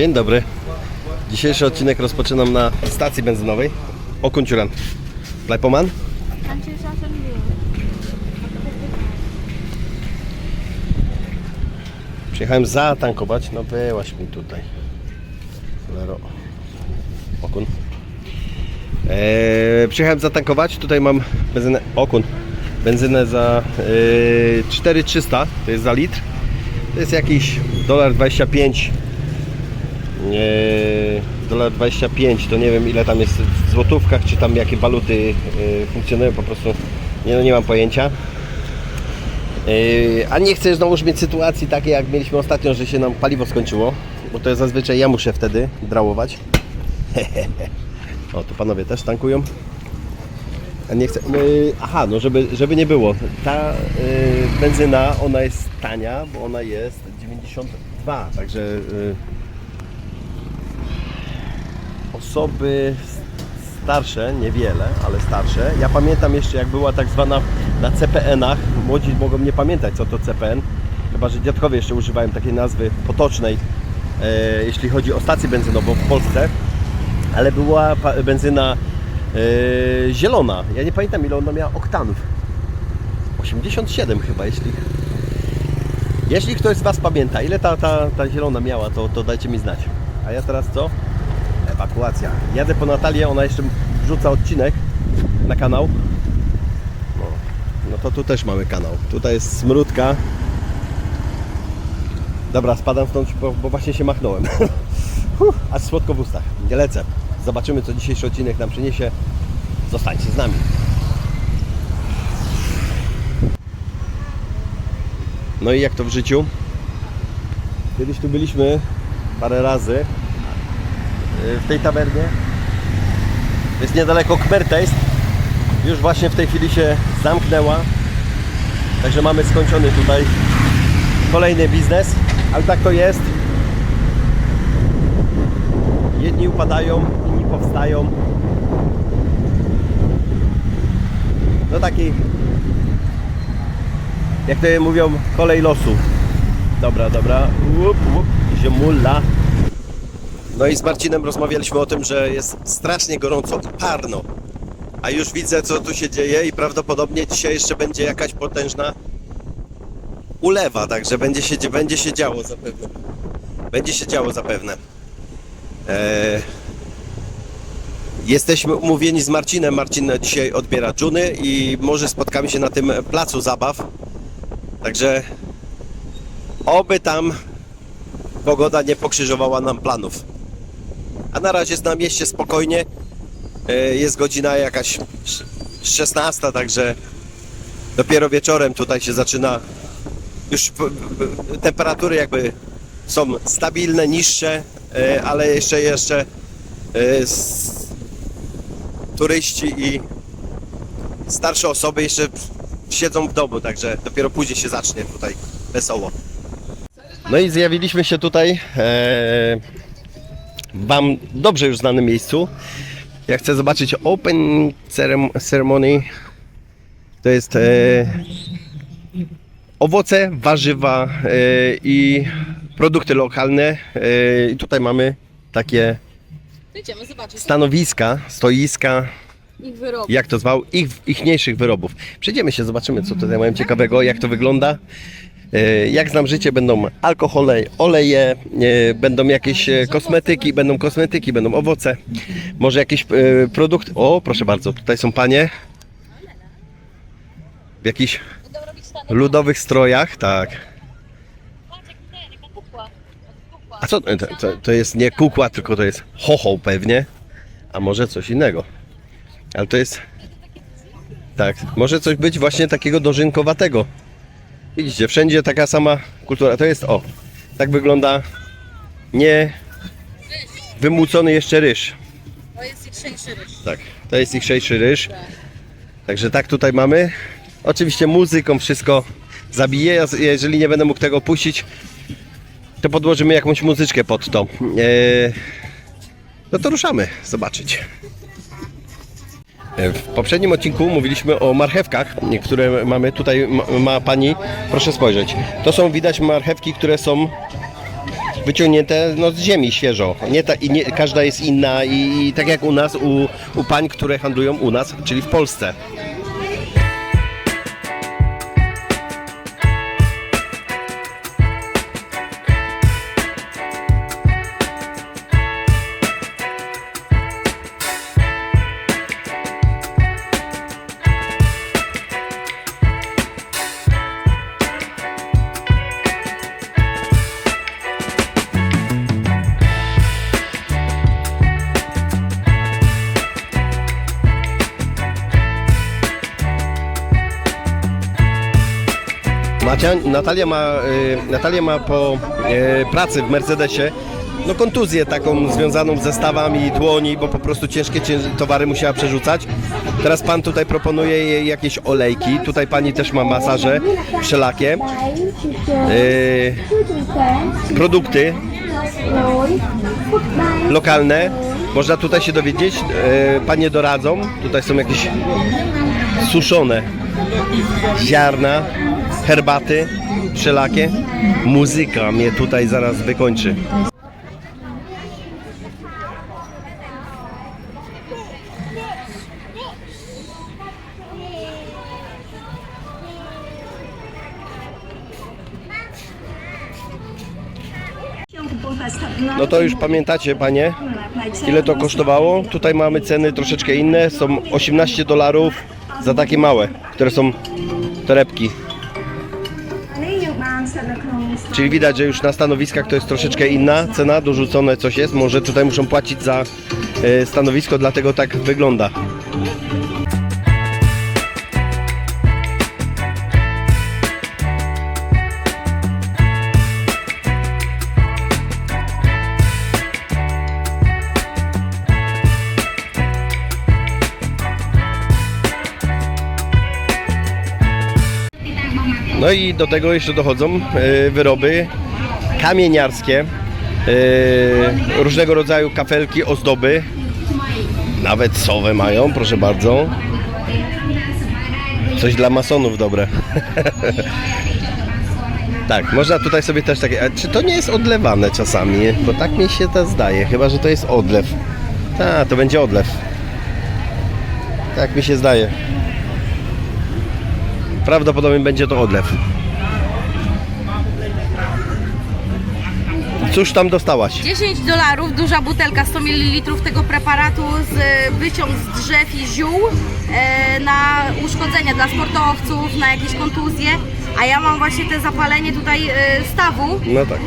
Dzień dobry. Dzisiejszy odcinek rozpoczynam na stacji benzynowej. Okunciuran. Plajpoman? Przyjechałem zatankować. No byłaś mi tutaj. Cholero. Okun. Eee, przyjechałem zatankować. Tutaj mam benzynę. Okun. Benzynę za eee, 4300. To jest za litr. To jest jakiś dolar 25. Dolar 25. To nie wiem ile tam jest w złotówkach, czy tam jakie waluty eee, funkcjonują. Po prostu nie, no, nie mam pojęcia. Yy, A nie chcę znowuż mieć sytuacji takiej, jak mieliśmy ostatnio, że się nam paliwo skończyło, bo to jest zazwyczaj ja muszę wtedy drałować. o, tu panowie też tankują. A nie chcę. Yy, aha, no żeby, żeby nie było. Ta yy, benzyna, ona jest tania, bo ona jest 92, także osoby starsze, niewiele, ale starsze. Ja pamiętam jeszcze jak była tak zwana na CPN-ach, młodzi mogą nie pamiętać co to CPN, chyba że dziadkowie jeszcze używają takiej nazwy potocznej, e, jeśli chodzi o stację benzynową w Polsce, ale była benzyna e, zielona. Ja nie pamiętam ile ona miała oktanów. 87 chyba, jeśli jeśli ktoś z Was pamięta, ile ta, ta, ta zielona miała, to, to dajcie mi znać. A ja teraz co? Ewakuacja. Jadę po Natalię, ona jeszcze wrzuca odcinek na kanał. No, no to tu też mamy kanał. Tutaj jest smródka. Dobra, spadam stąd, bo, bo właśnie się machnąłem. Aż słodko w ustach. Nie lecę. Zobaczymy, co dzisiejszy odcinek nam przyniesie. Zostańcie z nami. No i jak to w życiu? Kiedyś tu byliśmy parę razy w tej tawernie. Jest niedaleko Kmertejst. Już właśnie w tej chwili się zamknęła. Także mamy skończony tutaj kolejny biznes. Ale tak to jest. Jedni upadają, inni powstają. No taki, jak to mówią, kolej losu. Dobra, dobra. Łup, łup. Ziemula. No i z Marcinem rozmawialiśmy o tym, że jest strasznie gorąco i parno. A już widzę, co tu się dzieje i prawdopodobnie dzisiaj jeszcze będzie jakaś potężna ulewa, także będzie się, będzie się działo zapewne. Będzie się działo zapewne. Eee, jesteśmy umówieni z Marcinem. Marcin dzisiaj odbiera dżuny i może spotkamy się na tym placu zabaw. Także oby tam pogoda nie pokrzyżowała nam planów. A na razie jest na mieście spokojnie. E, Jest godzina jakaś sz- 16, także dopiero wieczorem tutaj się zaczyna. Już temperatury jakby są stabilne, niższe, e, ale jeszcze jeszcze e, turyści i starsze osoby jeszcze siedzą w domu, także dopiero później się zacznie tutaj wesoło. No i zjawiliśmy się tutaj Wam dobrze już znanym miejscu. Ja chcę zobaczyć Open cerem- Ceremony. To jest e, owoce, warzywa e, i produkty lokalne. E, I tutaj mamy takie Idziemy zobaczyć stanowiska, stoiska, ich wyroby. jak to zwał, ich, ichniejszych wyrobów. Przejdziemy się, zobaczymy co tutaj mają ciekawego, jak to wygląda. E, Jak znam życie, będą alkohole, oleje, e, będą jakieś e, kosmetyki, będą kosmetyki, będą owoce, może jakiś produkt. O, proszę bardzo, tutaj są panie w jakichś ludowych strojach, tak. A co, to, to, to jest nie kukła, tylko to jest chochoł pewnie, a może coś innego. Ale to jest, tak, może coś być właśnie takiego dożynkowatego. Widzicie, wszędzie taka sama kultura. To jest, o, tak wygląda nie wymucony jeszcze ryż. To jest ich szeńszy ryż. Tak, to jest ich dzisiejszy ryż. Także tak tutaj mamy. Oczywiście muzyką wszystko zabije. Ja- Jeżeli nie będę mógł tego puścić, to podłożymy jakąś muzyczkę pod to. Eee, no to ruszamy zobaczyć. W poprzednim odcinku mówiliśmy o marchewkach, które mamy tutaj, ma, pani, proszę spojrzeć. To są widać marchewki, które są wyciągnięte no, z ziemi świeżo. Nie ta, nie, każda jest inna i, i tak jak u nas, u, u pań, które handlują u nas, czyli w Polsce. Macia, Natalia ma, y, Natalia ma po y, pracy w Mercedesie no kontuzję taką związaną z zestawami dłoni, bo po prostu ciężkie cię- towary musiała przerzucać. Teraz pan tutaj proponuje jej jakieś olejki. Tutaj pani też ma masaże wszelakie. Y, produkty lokalne. Można tutaj się dowiedzieć. Y, panie doradzą. Tutaj są jakieś suszone ziarna, herbaty wszelakie. Muzyka mnie tutaj zaraz wykończy. No to już pamiętacie panie, ile to kosztowało? Tutaj mamy ceny troszeczkę inne, są 18 dolarów za takie małe, które są torebki. Czyli widać, że już na stanowiskach to jest troszeczkę inna cena, dorzucone coś jest. Może tutaj muszą płacić za e, stanowisko, dlatego tak wygląda. No i do tego jeszcze dochodzą e, wyroby kamieniarskie, e, różnego rodzaju kafelki, ozdoby. Nawet sowe mają, proszę bardzo. Coś dla masonów dobre. tak, można tutaj sobie też takie. A czy to nie jest odlewane czasami? Bo tak mi się to zdaje, chyba że to jest odlew. Tak, to będzie odlew. Tak mi się zdaje. Prawdopodobnie będzie to odlew. Cóż tam dostałaś? 10 dolarów, duża butelka 100 ml tego preparatu z e, wyciąg z drzew i ziół e, na uszkodzenia dla sportowców, na jakieś kontuzje. A ja mam właśnie te zapalenie tutaj e, stawu No tak.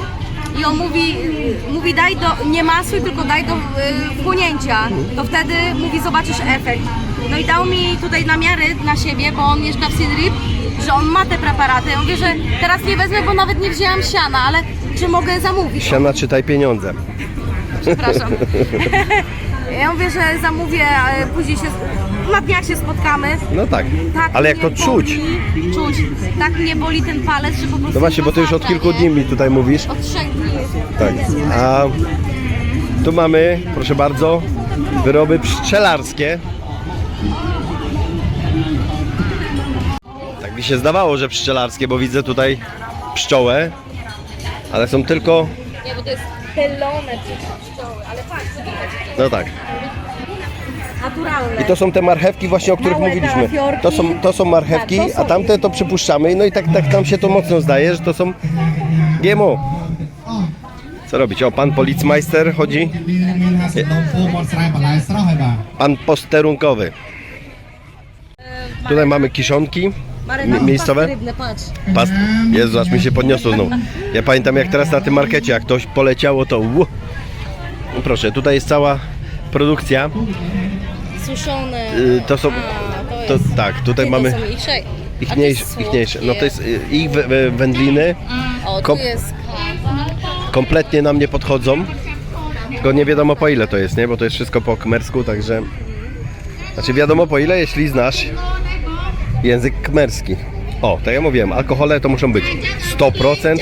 i on mówi, mówi daj do, nie masuj, tylko daj do wchłonięcia. To wtedy mówi zobaczysz efekt. No i dał mi tutaj namiary na siebie, bo on mieszka w Sidrip, że on ma te preparaty. Ja mówię, że teraz nie wezmę, bo nawet nie wzięłam siana, ale czy mogę zamówić? Siana czytaj pieniądze. Przepraszam. Ja mówię, że zamówię, a później się na dniach się spotkamy. No tak. Tak Ale jak to czuć? Boli, czuć. Tak mnie boli ten palec, że po prostu. No właśnie, bo to już od kilku nie? dni mi tutaj mówisz. Od trzech dni. Tak. A tu mamy, proszę bardzo, wyroby pszczelarskie. mi się zdawało, że pszczelarskie, bo widzę tutaj pszczołę, ale są tylko, Nie, bo to jest pelone przez pszczoły, ale patrz, widać. no tak. Naturalne. I to są te marchewki właśnie, o których Małe mówiliśmy. kalafiorki. To są, to są marchewki, Tak, to są. a tamte to przypuszczamy. No i tak, tak nam się to mocno zdaje, że to są GMO. Co robić? O, pan policmeister chodzi, មានមានថាសំណុំពូមាត់ស្រែបន្លែស្រស់ហើយបាទ pan posterunkowy. Tutaj mamy kiszonki mi- miejscowe. Rybne, patrz. Past... Jezu, aż mi się podniosło znowu. Ja pamiętam jak teraz na tym markecie, jak ktoś poleciało, to. No Proszę, tutaj jest cała produkcja. Suszone. Y, To są... A, To, jest- tak, tutaj mamy To są ich szej. To ichniejsze, ichniejsze. No to jest y, ich wę- wę- wędliny. O, tu kom- jest kompletnie nam nie podchodzą. Tylko nie wiadomo po ile to jest, nie? Bo to jest wszystko po kmersku, także... Znaczy wiadomo po ile, jeśli znasz język kmerski. O, tak ja mówiłem, alkohole to muszą być 100%.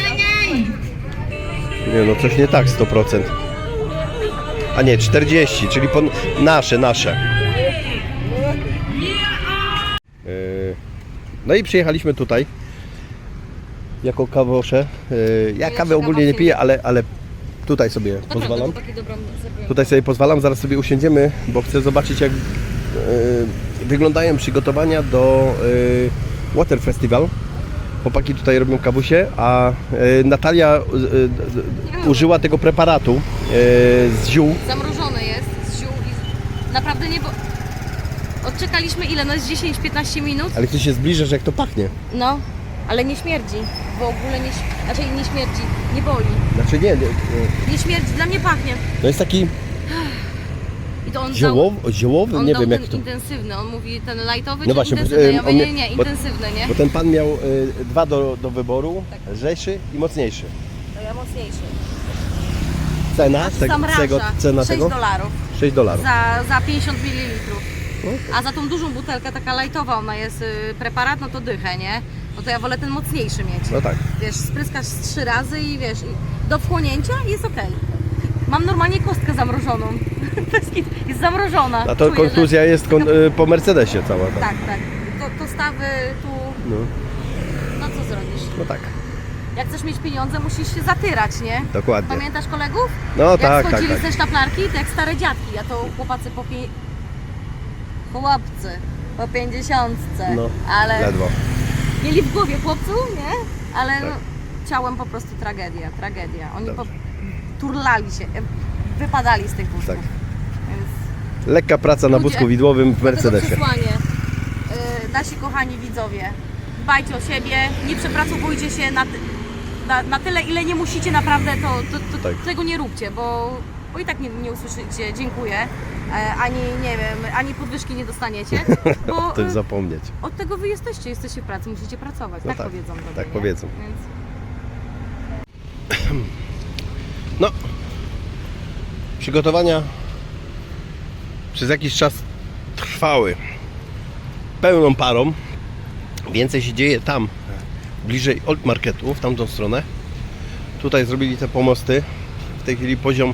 Nie no, coś nie tak 100%. A nie, 40, czyli pon... nasze, nasze. Yy, No i przyjechaliśmy tutaj jako kawosze. Yy, Ja się ogólnie nie piję, ale, ale tutaj sobie pozwalam. Tutaj sobie pozwalam, zaraz sobie usiądziemy, bo chcę zobaczyć jak e, wyglądają przygotowania do e, Water Festival. Chłopaki tutaj robią kawusie, a e, Natalia e, użyła tego preparatu z ziół. Zamrożone jest z ziół i naprawdę nie bo... Odczekaliśmy ile? No jest 10-15 minut? Ale ty się zbliżasz jak to pachnie. No, ale nie śmierdzi. W ogóle nie, znaczy nie śmierdzi, nie boli. Znaczy nie, nie, Nie śmierdzi, dla mnie pachnie. no jest taki I to on ziołowy, ziołowy on nie dał wiem ten jak to. intensywny, on mówi ten lightowy No właśnie, intensywny? Ja em, mówię, nie, nie, bo- intensywny, nie? Bo ten pan miał e, dwa do, do wyboru, Tak. lżejszy i mocniejszy. To ja mocniejszy. Cena Znaczy tego, sam tego, rasza, cena 6 tego? dolarów 6 dolarów. za, za 50 ml. No. A za tą dużą butelkę, taka lightowa, ona jest y, preparat, no to dychę, nie? No to ja wolę ten mocniejszy mieć. No tak. Wiesz, spryskasz z trzy razy i wiesz, i do wchłonięcia jest ok. Mam normalnie kostkę zamrożoną. Jest, zamrożona. A to Czuję, konkluzja jest kon, e, po Mercedesie cała. Tak. Tak, tak. To, to stawy tu, No, no co zrobisz? no tak, Jak chcesz mieć pieniądze, musisz się zatyrać, nie? dokładnie. Pamiętasz kolegów? No jak tak, tak, tak. ze sztaplarki, to jak stare dziadki, a to chłopacy po pie... Chłopcy po pięćdziesiątce, No, ale ledwo. mieli w głowie chłopców, nie? Ale Tak. ciałem po prostu tragedia, tragedia. Oni po... Turlali się, e, wypadali z tych wózków. Tak. Więc Lekka praca na Ludzie- wózku widłowym w dlatego Mercedesie. przesłanie. Yy, nasi kochani widzowie, dbajcie o siebie, nie przepracowujcie się na, ty- na, na tyle, ile nie musicie naprawdę, to, to, to Tak. tego nie róbcie, bo, bo i tak nie, nie usłyszycie dziękuję, e, ani nie wiem, ani podwyżki nie dostaniecie, bo To e, zapomnieć. od tego wy jesteście, jesteście w pracy, musicie pracować, No tak, tak, powiedzą tak nie? powiedzą. Więc No, przygotowania przez jakiś czas trwały pełną parą. Więcej się dzieje tam, bliżej Old Marketu, w tamtą stronę. Tutaj zrobili te pomosty. W tej chwili poziom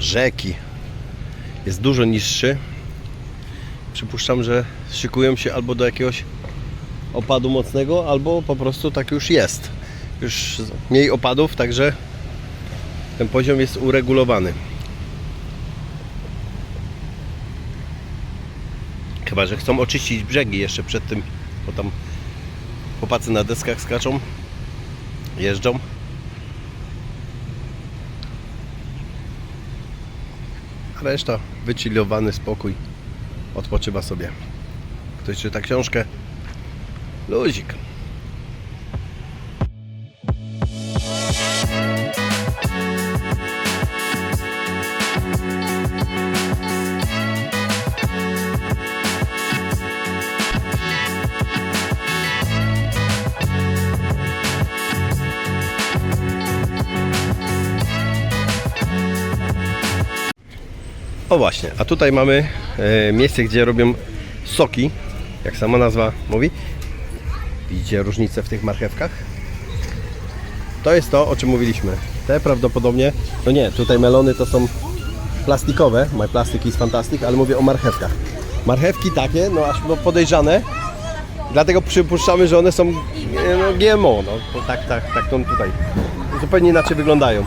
rzeki jest dużo niższy. Przypuszczam, że szykują się albo do jakiegoś opadu mocnego, albo po prostu tak już jest. Już mniej opadów, także ten poziom jest uregulowany. Chyba, że chcą oczyścić brzegi jeszcze przed tym, bo tam chłopacy na deskach skaczą, jeżdżą. A reszta wychillowany spokój, odpoczywa sobie. Ktoś czyta książkę, Luzik. O właśnie, a tutaj mamy e, miejsce, gdzie robią soki, jak sama nazwa mówi. Widzicie różnicę w tych marchewkach? To jest to, o czym mówiliśmy. Te prawdopodobnie, no nie, tutaj melony to są plastikowe, my plastic is fantastic, ale mówię o marchewkach. Marchewki takie, no aż no podejrzane, dlatego przypuszczamy, że one są e, no, GMO, no tak, tak, tak to tutaj zupełnie inaczej wyglądają.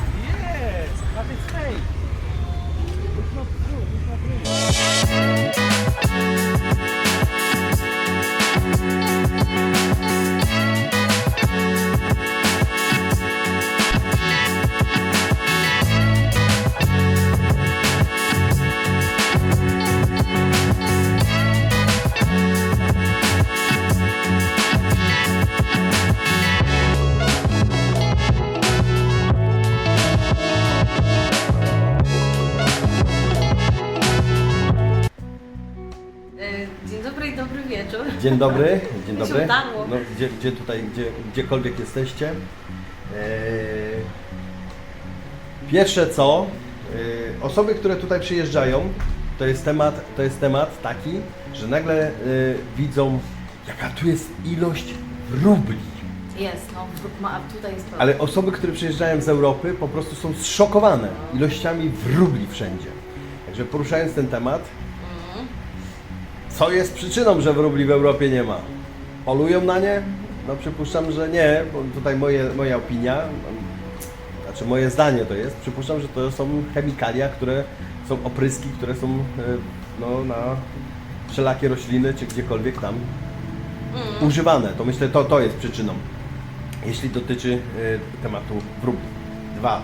Dzień dobry, dzień dobry. No, gdzie, gdzie tutaj, gdzie, gdziekolwiek jesteście. Eee, Pierwsze co, eee, osoby, które tutaj przyjeżdżają, to jest temat, to jest temat taki, że nagle eee, widzą, jaka tu jest ilość wróbli. Jest, no, ma, tutaj jest problem. Ale osoby, które przyjeżdżają z Europy, po prostu są zszokowane ilościami wróbli wszędzie. Także poruszając ten temat, co jest przyczyną, że wróbli w Europie nie ma? Polują na nie? No przypuszczam, że nie, bo tutaj moje, moja opinia, znaczy moje zdanie to jest, przypuszczam, że to są chemikalia, które są opryski, które są e, no, na wszelakie rośliny czy gdziekolwiek tam używane. To myślę, to, to jest przyczyną, jeśli dotyczy e, tematu wróg. Dwa.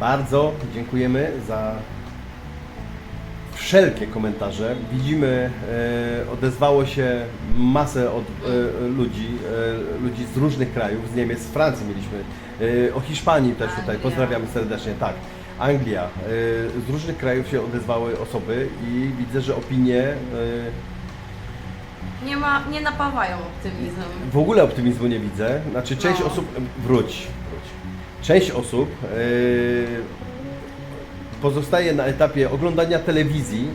Bardzo dziękujemy za wszelkie komentarze. Widzimy, e, odezwało się masę od e, ludzi, e, ludzi z różnych krajów, z Niemiec, z Francji mieliśmy, e, o Hiszpanii też tutaj, pozdrawiamy serdecznie, tak. Anglia, e, z różnych krajów się odezwały osoby i widzę, że opinie e, Nie, ma, nie napawają optymizmem. w ogóle optymizmu nie widzę. Znaczy część No. osób, wróć, wróć. Część osób yy, pozostaje na etapie oglądania telewizji,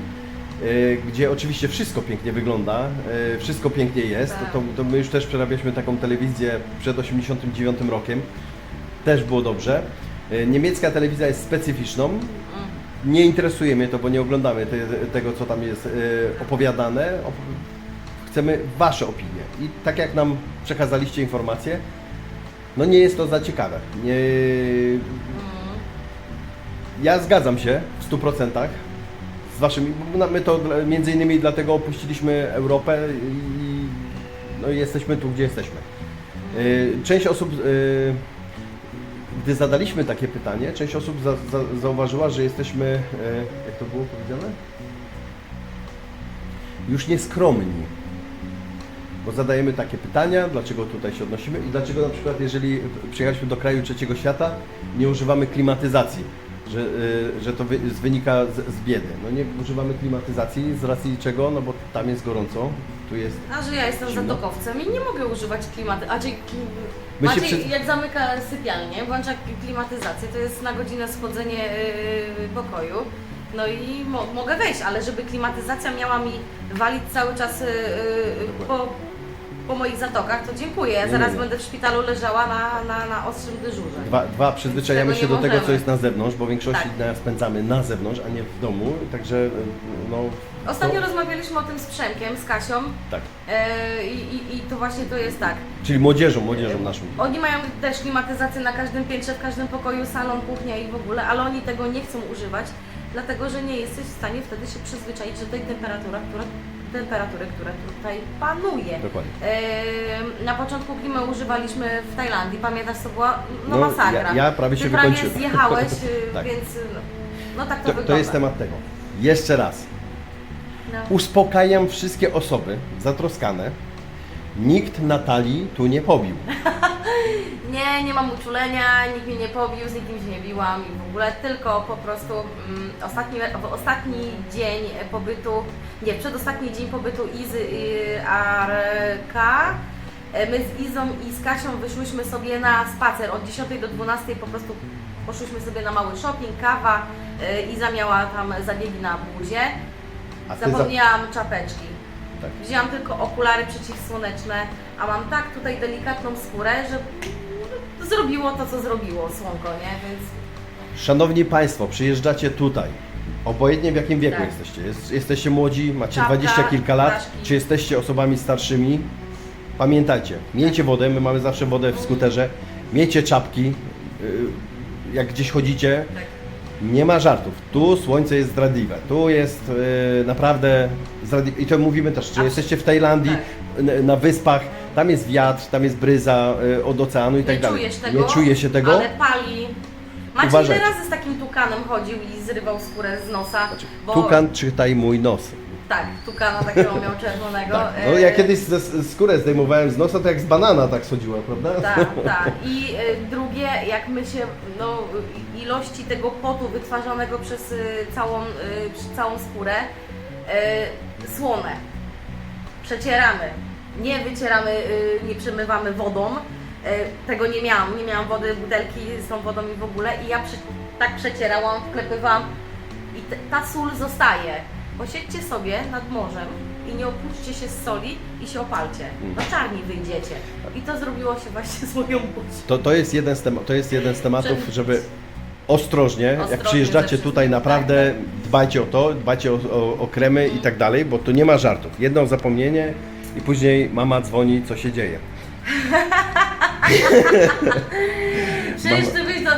yy, gdzie oczywiście wszystko pięknie wygląda, yy, wszystko pięknie jest. To, to, my już też przerabialiśmy taką telewizję przed 89 rokiem. Też było dobrze. Yy, niemiecka telewizja jest specyficzną. Nie interesuje mnie to, bo nie oglądamy te, tego, co tam jest opowiadane. Op chcemy Wasze opinie. I tak jak nam przekazaliście informacje, no nie jest to za ciekawe. Nie... Ja zgadzam się w 100% z Waszymi, na- my to między innymi dlatego opuściliśmy Europę i no jesteśmy tu, gdzie jesteśmy. Y, Część osób, y, gdy zadaliśmy takie pytanie, część osób za, za, zauważyła, że jesteśmy, y, jak to było powiedziane? Już nieskromni bo zadajemy takie pytania, dlaczego tutaj się odnosimy i dlaczego na przykład jeżeli przyjechaliśmy do kraju trzeciego świata, nie używamy klimatyzacji, że, y, że to wynika z, z biedy. No nie używamy klimatyzacji z racji czego? No bo tam jest gorąco, tu jest A że ja jestem Zimno? zatokowcem i nie mogę używać klimatu. A. My się Maciej, przy- jak zamyka sypialnię, włącza klimatyzację, to jest na godzinę schodzenie yy, pokoju. No i mo mogę wejść, ale żeby klimatyzacja miała mi walić cały czas yy, po, po moich zatokach, to dziękuję. Nie, zaraz nie, będę w szpitalu leżała na, na, na ostrzym dyżurze. Dwa, dwa przyzwyczajamy Tego się nie do tego, co jest na zewnątrz, bo większości Tak. dnia spędzamy na zewnątrz, a nie w domu, także no... Ostatnio to, rozmawialiśmy o tym z Przemkiem, z Kasią Tak, yy, i, i, i to właśnie to jest tak. czyli młodzieżą, młodzieżą naszą. Oni mają też klimatyzację na każdym piętrze, w każdym pokoju, salon, kuchnia i w ogóle, ale oni tego nie chcą używać, dlatego że nie jesteś w stanie wtedy się przyzwyczaić do tej temperatury, która, temperatury, która tutaj panuje. Dokładnie. Ehm, na początku klimę używaliśmy w Tajlandii, pamiętasz co była? No, No, masakra. ja- ja prawie Ty się prawie wykończyłem. zjechałeś, y, Tak. więc no, no tak to, To, wygląda. to jest temat tego. Jeszcze raz. No. Uspokajam wszystkie osoby zatroskane. Nikt Natalii tu nie pobił. Nie, nie mam uczulenia, nikt mnie nie pobił, z nikim się nie biłam i w ogóle tylko po prostu mm, ostatni, ostatni dzień pobytu, nie, przedostatni dzień pobytu Izy y, Arka, e, my z Izą i z Kasią wyszłyśmy sobie na spacer od 10 do 12 po prostu poszłyśmy sobie na mały shopping, kawa, y, Iza miała tam zabiegi na buzie, ty za... zapomniałam czapeczki. tak. Wzięłam tylko okulary przeciwsłoneczne, a mam tak tutaj delikatną skórę, że zrobiło to, co zrobiło słonko, nie? Więc Szanowni Państwo, przyjeżdżacie tutaj. Obojętnie w jakim wieku Tak. jesteście. Jest, jesteście młodzi, macie Czapka, 20 kilka lat, czy jesteście osobami starszymi. Pamiętajcie, miejcie wodę, my mamy zawsze wodę w skuterze. Miejcie czapki, y, jak gdzieś chodzicie. tak. Nie ma żartów. Tu słońce jest zdradliwe. Tu jest y, naprawdę zdradliwe. I to mówimy też, czy jesteście w Tajlandii, tak. n- na wyspach, tam jest wiatr, tam jest bryza y, od oceanu i tak nie dalej. czujesz tego, Nie czuje się tego. ale pali. Maciej Uważajcie. ile razy z takim tukanem chodził i zrywał skórę z nosa, bo Tukan, czytaj mój nos. tak, tukana takiego miał czerwonego. Tak. No, ja e, kiedyś ze, z- skórę zdejmowałem z nosa, to jak z banana tak schodziła, prawda? Tak, tak. I y, drugie, jak my się, no, y, ilości tego potu wytwarzanego przez y, całą, y, przez całą skórę, y, słone. Przecieramy. Nie wycieramy, y, nie przemywamy wodą. Y, tego nie miałam. Nie miałam wody, butelki z tą wodą i w ogóle. I ja przy, tak przecierałam, wklepywałam i ta sól zostaje. Posiedźcie sobie nad morzem i nie opłuczcie się z soli i się opalcie. Do czarni wyjdziecie. I to zrobiło się właśnie z moją buzią. To, to, jest jeden z tem- to jest jeden z tematów, żeby ostrożnie, jak Ostrożnie przyjeżdżacie ze tutaj, naprawdę tak, dbajcie o to, dbajcie o, o, o kremy i tak dalej, bo tu nie ma żartów. Jedno zapomnienie i później mama dzwoni, co się dzieje. Przecież ty byś to...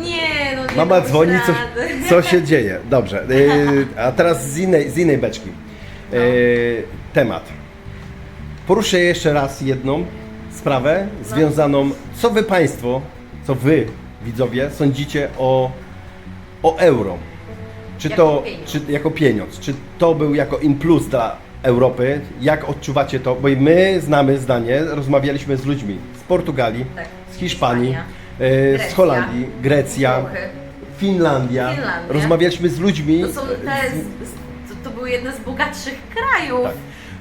Nie, no nie Mama dzwoni, co, rady. co się dzieje. Dobrze, yy, a teraz z innej, z innej beczki. Yy, temat. Poruszę jeszcze raz jedną sprawę związaną, co wy Państwo, co wy widzowie sądzicie o, o euro. Czy Jako to pieniądz. Czy, jako pieniądz? Czy to był jako impuls dla Europy? Jak odczuwacie to? Bo i my znamy zdanie, rozmawialiśmy z ludźmi z Portugalii, Tak. z Hiszpanii, e, z Holandii, Grecja, Włochy. Finlandia. Finlandia. Rozmawialiśmy z ludźmi. To są te... z- To, były jedne z bogatszych krajów. Tak.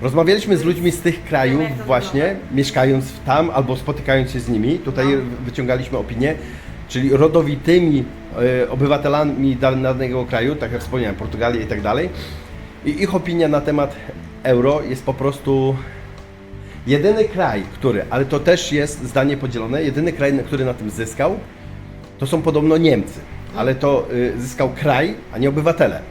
Rozmawialiśmy z ludźmi z tych krajów to właśnie, wygląda. mieszkając tam albo spotykając się z nimi. Tutaj No. wyciągaliśmy opinię, czyli rodowitymi e, obywatelami danego kraju, tak jak wspomniałem, Portugalii i tak dalej. I ich opinia na temat euro jest po prostu jedyny kraj, który, ale to też jest zdanie podzielone, jedyny kraj, który na tym zyskał, to są podobno Niemcy, ale to y, zyskał kraj, a nie obywatele.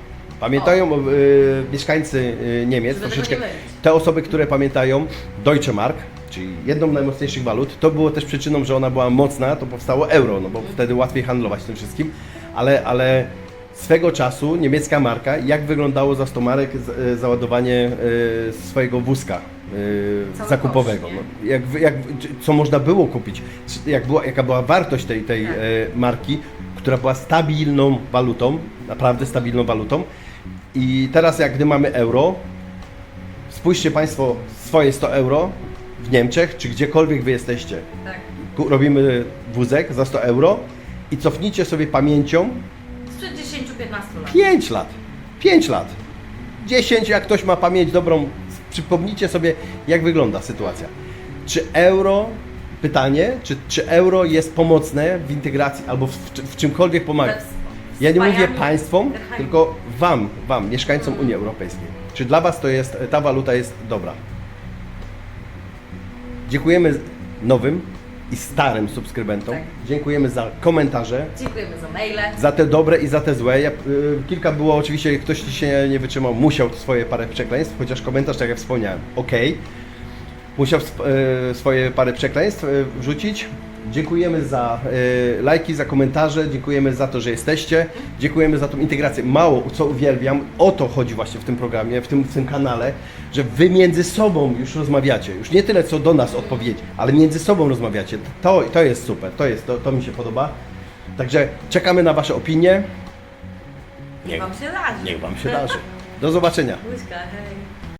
Pamiętają y, mieszkańcy y, Niemiec, Żeby troszeczkę, te osoby, które pamiętają Deutsche Mark, czyli jedną z najmocniejszych walut, to było też przyczyną, że ona była mocna, to powstało euro, no bo wtedy łatwiej handlować tym wszystkim, ale, ale swego czasu niemiecka marka, jak wyglądało za 100 marek y, załadowanie y, swojego wózka y, Cały zakupowego. kosz, no, jak, jak, co można było kupić, jak była, jaka była wartość tej, tej Tak. e, marki, która była stabilną walutą, naprawdę stabilną walutą. I teraz jak gdy mamy euro, spójrzcie Państwo swoje 100 euro w Niemczech, czy gdziekolwiek Wy jesteście, Tak. Robimy wózek za 100 euro i cofnijcie sobie pamięcią Sprzed 10-15 lat. 5 lat. 5 lat. 10, jak ktoś ma pamięć dobrą, przypomnijcie sobie, jak wygląda sytuacja. Czy euro, pytanie, czy, czy euro jest pomocne w integracji albo w, w czymkolwiek pomaga? Ja nie mówię państwom, tylko wam, wam, mieszkańcom Unii Europejskiej. Czy dla was to jest, ta waluta jest dobra? Dziękujemy nowym i starym subskrybentom. Tak. Dziękujemy za komentarze Dziękujemy za maile. za te dobre i za te złe. Ja, y, kilka było oczywiście, ktoś się nie wytrzymał, musiał swoje parę przekleństw, chociaż komentarz, tak jak wspomniałem, ok. Musiał sp- y, swoje parę przekleństw y, wrzucić. Dziękujemy za y, lajki, za komentarze, dziękujemy za to, że jesteście, dziękujemy za tą integrację. Mało, co uwielbiam, o to chodzi właśnie w tym programie, w tym, w tym kanale, że wy między sobą już rozmawiacie. Już nie tyle, co do nas odpowiedzi, ale między sobą rozmawiacie. To, to jest super, to, jest, to, to mi się podoba. Także czekamy na Wasze opinie. Niech Wam się darzy. Niech Wam się darzy. Do zobaczenia. Buźka, hej.